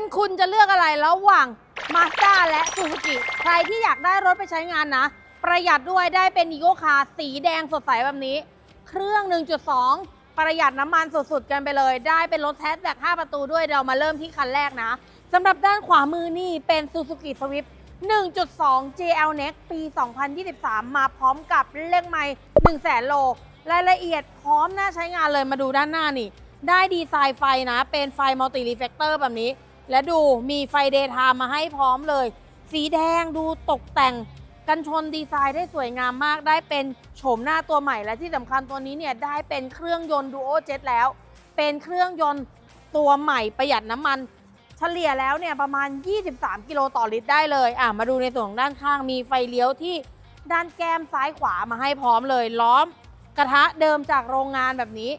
เป็นคุณจะเลือกอะไรระหว่าง Mazda และ Suzuki ใครที่อยากได้รถไปใช้งานนะ ประหยัดด้วยได้เป็น e ีโ c คาสีแดงสดใสแบบนี้ เครื่อง 1.2 ประหยัดน้ำมันสุดๆ กันไปเลย ได้เป็นรถแท้แบก5ประตูด้วยเรามาเริ่มที่คันแรกนะสำหรับด้านขวามือนี่เป็น Suzuki Swift 1.2 GL Next ปี 2023 มาพร้อมกับเลขไมล์1แสนโล รายละเอียดพร้อมน่าใช้งานเลยมาดูด้านหน้านี่ ได้ดีไซน์ไฟนะ เป็นไฟมัลติรีเฟกเตอร์แบบนี้ และดูมีไฟเดย์ไทม์มาให้พร้อมเลย สีแดงดูตกแต่งกันชนดีไซน์ได้สวยงามมาก ได้เป็นโฉมหน้าตัวใหม่และที่สำคัญตัวนี้เนี่ยได้เป็นเครื่องยนต์ดูโอเจ็ตแล้ว เป็นเครื่องยนต์ตัวใหม่ประหยัดน้ำมัน เฉลี่ยแล้วเนี่ยประมาณ 23 กิโลต่อลิตรได้เลย อะมาดูในส่วนด้านข้างมีไฟเลี้ยวที่ด้านแก้มซ้ายขวามาให้พร้อมเลยล้อม กระทะเดิมจากโรงงานแบบนี้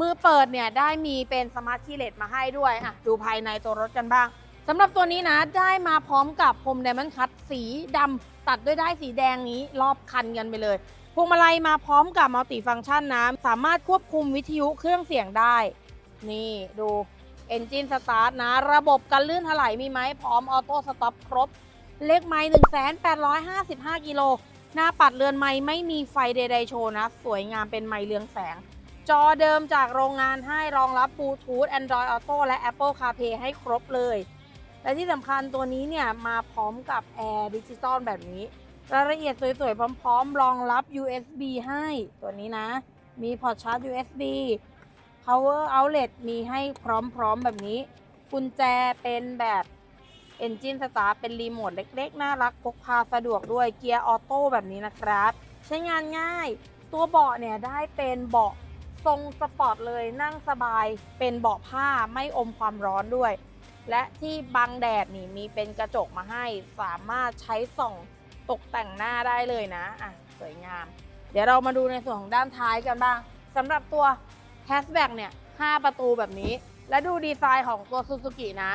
มือเปิดเนี่ยได้มีเป็นสมาร์ทคีย์เลสมาให้ด้วยอะดูภายในตัวรถกันบ้างสำหรับตัวนี้นะได้มาพร้อมกับพรมไดมอนด์คัตสีดำตัดด้วยได้สีแดงนี้รอบคันกันไปเลยพวงมาลัยมาพร้อมกับมัลติฟังก์ชันนะสามารถควบคุมวิทยุเครื่องเสียงได้ นี่ดูเอนจินสตาร์ทนะ ระบบกันลื่นถลายมีไหมพร้อมออโต้สต็อปครบ เลขไม้1 8 5 5 กิโล หน้าปัดเรือนไม้ไม่มีไฟใดๆโชว์นะ สวยงามเป็นไม้เรืองแสง จอเดิมจากโรงงานให้รองรับบลูทูธ Android Auto และ Apple CarPlay ให้ครบเลย และที่สำคัญตัวนี้เนี่ยมาพร้อมกับแอร์ดิจิตอลแบบนี้ รายละเอียดสวยๆ พร้อมๆ รองรับ USB ให้ตัวนี้นะ มีพอร์ตชาร์จ USB power outlet มีให้พร้อมๆ แบบนี้ กุญแจเป็นแบบ Engine Start เป็นรีโมทเล็กๆ น่ารักพกพาสะดวกด้วยเกียร์ออโต้แบบนี้นะครับ ใช้งานง่าย ตัวเบาะเนี่ยได้เป็นเบาะ ทรงสปอร์ตเลยนั่งสบายเป็นเบาะผ้าไม่อมความร้อนด้วย และที่บังแดดนี่มีเป็นกระจกมาให้สามารถใช้ส่องตกแต่งหน้าได้เลยนะอะสวยงาม เดี๋ยวเรามาดูในส่วนของด้านท้ายกันบ้างสำหรับตัวแฮชแบ็กเนี่ย 5 ประตูแบบนี้ และดูดีไซน์ของตัวซูซูกินะ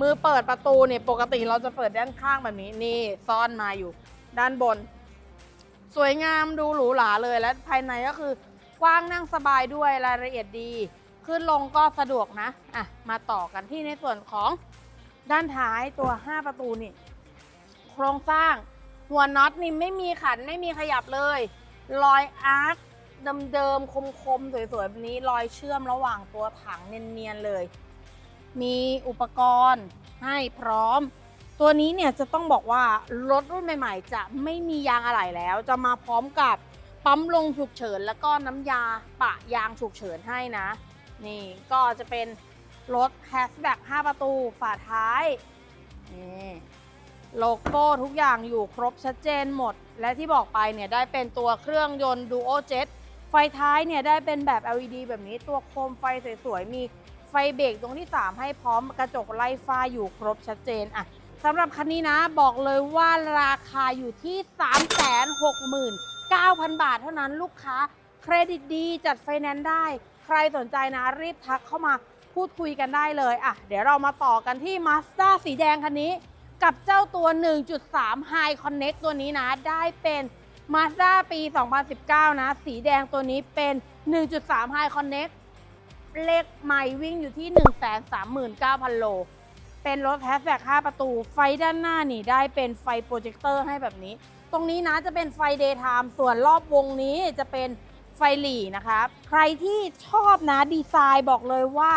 มือเปิดประตูเนี่ย ปกติเราจะเปิดด้านข้างแบบนี้ นี่ซ่อนมาอยู่ ด้านบน สวยงามดูหรูหราเลย และภายในก็คือ กว้างนั่งสบายด้วยรายละเอียดดี ขึ้นลงก็สะดวกนะอะมาต่อกันที่ในส่วนของด้านท้ายตัว 5 ประตูนี่โครงสร้างหัวน็อตนี่ไม่มีขันไม่มีขยับเลย รอยอาร์คเดิมๆคมๆสวยๆแบบนี้รอยเชื่อมระหว่างตัวถังเนียนๆเลย มีอุปกรณ์ให้พร้อม ตัวนี้เนี่ยจะต้องบอกว่ารถรุ่นใหม่ ๆ จะไม่มียางอะไหล่แล้ว จะมาพร้อมกับ ปั๊มลงฉุกเฉินแล้วก็น้ำยาปะยางฉุกเฉินให้นะ นี่ก็จะเป็นรถแฮชแบ็ก5ประตูฝาท้ายนี่โลโก้ทุกอย่างอยู่ครบชัดเจนหมด และที่บอกไปเนี่ยได้เป็นตัวเครื่องยนต์ Duo Jet ไฟท้ายเนี่ยได้เป็นแบบ LED แบบนี้ตัวโคมไฟสวยๆ มีไฟเบรกตรงที่ 3 ให้พร้อมกระจกไล่ฟ้าอยู่ครบชัดเจนอะสำหรับคันนี้นะบอกเลยว่าราคาอยู่ที่ 9,000 บาทเท่านั้นลูกค้าเครดิตดีจัดไฟแนนซ์ได้ ใครสนใจนะรีบทักเข้ามาพูดคุยกันได้เลยอะเดี๋ยวเรามาต่อกันที่ Mazda สีแดงคันนี้ กับเจ้าตัว 1.3 High Connect ตัวนี้นะ ได้เป็น Mazda ปี 2019 นะ สีแดงตัวนี้เป็น 1.3 High Connect เลขใหม่วิ่งอยู่ที่ 139,000 โล เป็นรถแฮชแท็ก5ประตู ไฟด้านหน้านี่ได้เป็นไฟโปรเจคเตอร์ให้แบบนี้ ตรงนี้นะจะเป็นไฟ Daytime ส่วนรอบวงนี้จะเป็นไฟหลีนะครับใครที่ชอบนะดีไซน์บอกเลยว่า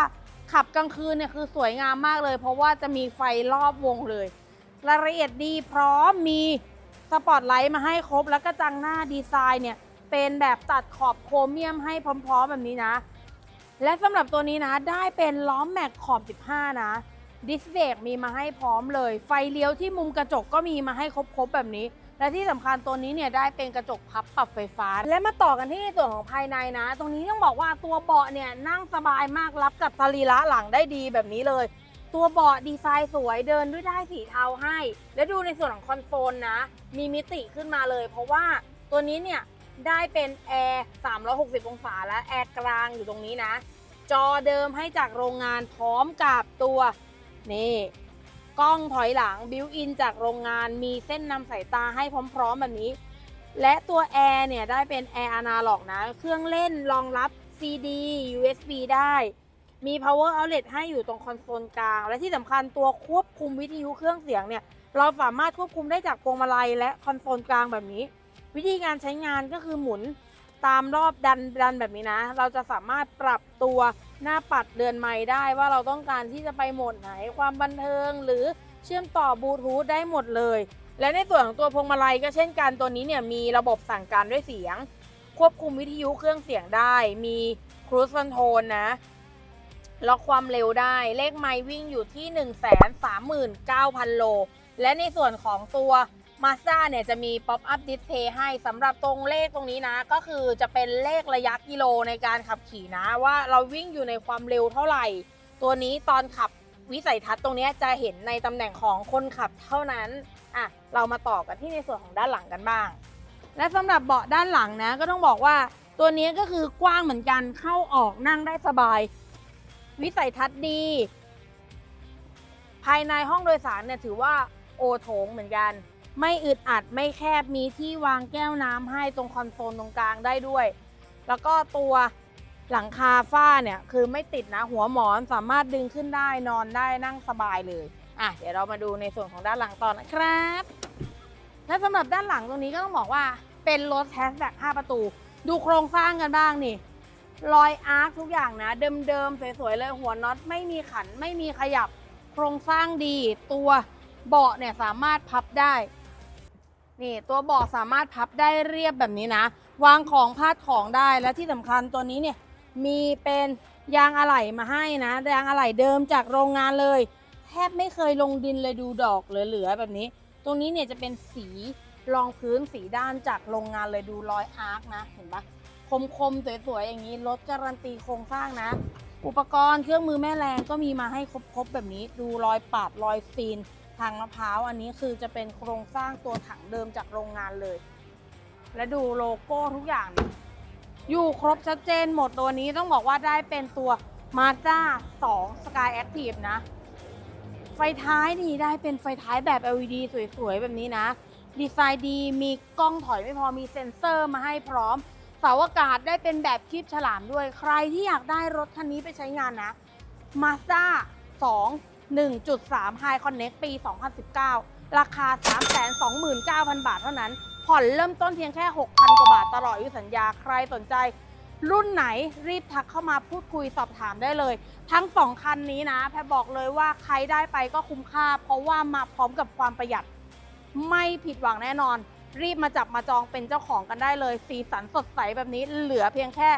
ขับกลางคืนเนี่ยคือสวยงามมากเลย เพราะว่าจะมีไฟรอบวงเลยรายละเอียดดีพร้อมมีสปอตไลท์มาให้ครบแล้วก็จังหน้าดีไซน์เนี่ยเป็นแบบตัดขอบโครเมียมให้พร้อมๆแบบนี้นะ และสำหรับตัวนี้นะได้เป็นล้อมแม็กขอบ 15 นะดิสเบรกมีมาให้พร้อมเลย ไฟเลี้ยวที่มุมกระจกก็มีมาให้ครบๆแบบนี้ และที่สำคัญตัวนี้เนี่ยได้เป็นกระจกพับปรับไฟฟ้า และมาต่อกันที่ในส่วนของภายในนะ ตรงนี้ต้องบอกว่าตัวเบาะเนี่ยนั่งสบายมากรับกับสรีระหลังได้ดีแบบนี้เลย ตัวเบาะดีไซน์สวยเดินด้วยได้สีเทาให้ และดูในส่วนของคอนโซลนะ มีมิติขึ้นมาเลย เพราะว่าตัวนี้เนี่ยได้เป็นแอร์360 องศาและแอร์กลางอยู่ตรงนี้นะ จอเดิมให้จากโรงงานพร้อมกับตัวนี่ กล้องถอยหลังบิวอินจากโรงงานมีเส้นนำสายตาให้พร้อมๆแบบนี้ และตัวแอร์เนี่ยได้เป็นแอร์อนาล็อกนะ เครื่องเล่นรองรับ CD USB ได้ มี power outlet ให้อยู่ตรงคอนโซลกลาง และที่สำคัญตัวควบคุมวิทยุเครื่องเสียงเนี่ย เราสามารถควบคุมได้จากพวงมาลัยและคอนโซลกลางแบบนี้ วิธีการใช้งานก็คือหมุนตามรอบดันดันแบบนี้นะ เราจะสามารถปรับ ตัวหน้าปัดเดือนไม้ได้ว่าเราต้องการที่จะไปโหมดไหน ความบันเทิงหรือเชื่อมต่อบลูทูธได้หมดเลย และในส่วนของตัวพวงมาลัยก็เช่นกันตัวนี้เนี่ยมีระบบสั่งการด้วยเสียง ควบคุมวิทยุเครื่องเสียงได้ มีครู i คอนโทรลนะล็อกความเร็วได้เลขไมล์วิ่งอยู่ที่ 1 3 9 0 0 0 โล และในส่วนของตัว Mazda เนี่ยจะมี Pop Up Display ให้สำหรับตรงเลขตรงนี้นะ ก็คือจะเป็นเลขระยะกิโลในการขับขี่นะ ว่าเราวิ่งอยู่ในความเร็วเท่าไหร่ ตัวนี้ตอนขับวิสัยทัศน์ตรงนี้จะเห็นในตำแหน่งของคนขับเท่านั้นอะเรามาต่อกันที่ในส่วนของด้านหลังกันบ้าง และสำหรับเบาะด้านหลังนะ ก็ต้องบอกว่าตัวนี้ก็คือกว้างเหมือนกันเข้าออกนั่งได้สบาย วิสัยทัศน์ดี ภายในห้องโดยสารเนี่ยถือว่าโอโถงเหมือนกัน ไม่อึดอัดไม่แคบมีที่วางแก้วน้ำให้ตรงคอนโซลตรงกลางได้ด้วย แล้วก็ตัวหลังคาฝ้าเนี่ยคือไม่ติดนะหัวหมอนสามารถดึงขึ้นได้นอนได้นั่งสบายเลยอะเดี๋ยวเรามาดูในส่วนของด้านหลังต่อนะครับ และสำหรับด้านหลังตรงนี้ก็ต้องบอกว่าเป็นรถแฮชแบ็ก5ประตู ดูโครงสร้างกันบ้างนี่รอยอาร์คทุกอย่างนะ เดิมๆ สวยๆ เลยหัวน็อตไม่มีขันไม่มีขยับ โครงสร้างดีตัวเบาะเนี่ยสามารถพับได้ นี่ตัวเบาะสามารถพับได้เรียบแบบนี้นะ วางของพาดของได้และที่สำคัญตัวนี้เนี่ยมีเป็นยางอะไหล่มาให้นะยางอะไหล่เดิมจากโรงงานเลย แทบไม่เคยลงดินเลยดูดอกเหลือๆแบบนี้ ตรงนี้เนี่ยจะเป็นสีรองพื้นสีด้านจากโรงงานเลยดูรอยอาร์คนะเห็นปะคมๆสวยๆอย่างนี้รถการันตีโครงสร้างนะ อุปกรณ์เครื่องมือแม่แรงก็มีมาให้ครบๆแบบนี้ ดูรอยปาดรอยซีน ทางมะพร้าวอันนี้คือจะเป็นโครงสร้างตัวถังเดิมจากโรงงานเลย และดูโลโก้ทุกอย่าง อยู่ครบชัดเจนหมดตัวนี้ต้องบอกว่าได้เป็นตัว Mazda 2 Sky Active นะ ไฟท้ายนี่ได้เป็นไฟท้ายแบบ LED สวยๆ แบบนี้นะ ดีไซน์ดีมีกล้องถอยไม่พอมีเซ็นเซอร์มาให้พร้อมเสาอากาศได้เป็นแบบคีบฉลามด้วย ใครที่อยากได้รถคันนี้ไปใช้งานนะ Mazda 2 1.3 High Connect ปี 2019 ราคา 329,000 บาทเท่านั้น ผ่อนเริ่มต้นเพียงแค่ 6,000 กว่าบาทตลอดอายุสัญญา ใครสนใจ รุ่นไหนรีบทักเข้ามาพูดคุยสอบถามได้เลย ทั้งสองคันนี้นะ แพรบอกเลยว่าใครได้ไปก็คุ้มค่า เพราะว่ามาพร้อมกับความประหยัด ไม่ผิดหวังแน่นอน รีบมาจับมาจองเป็นเจ้าของกันได้เลย สีสันสดใสแบบนี้เหลือเพียงแค่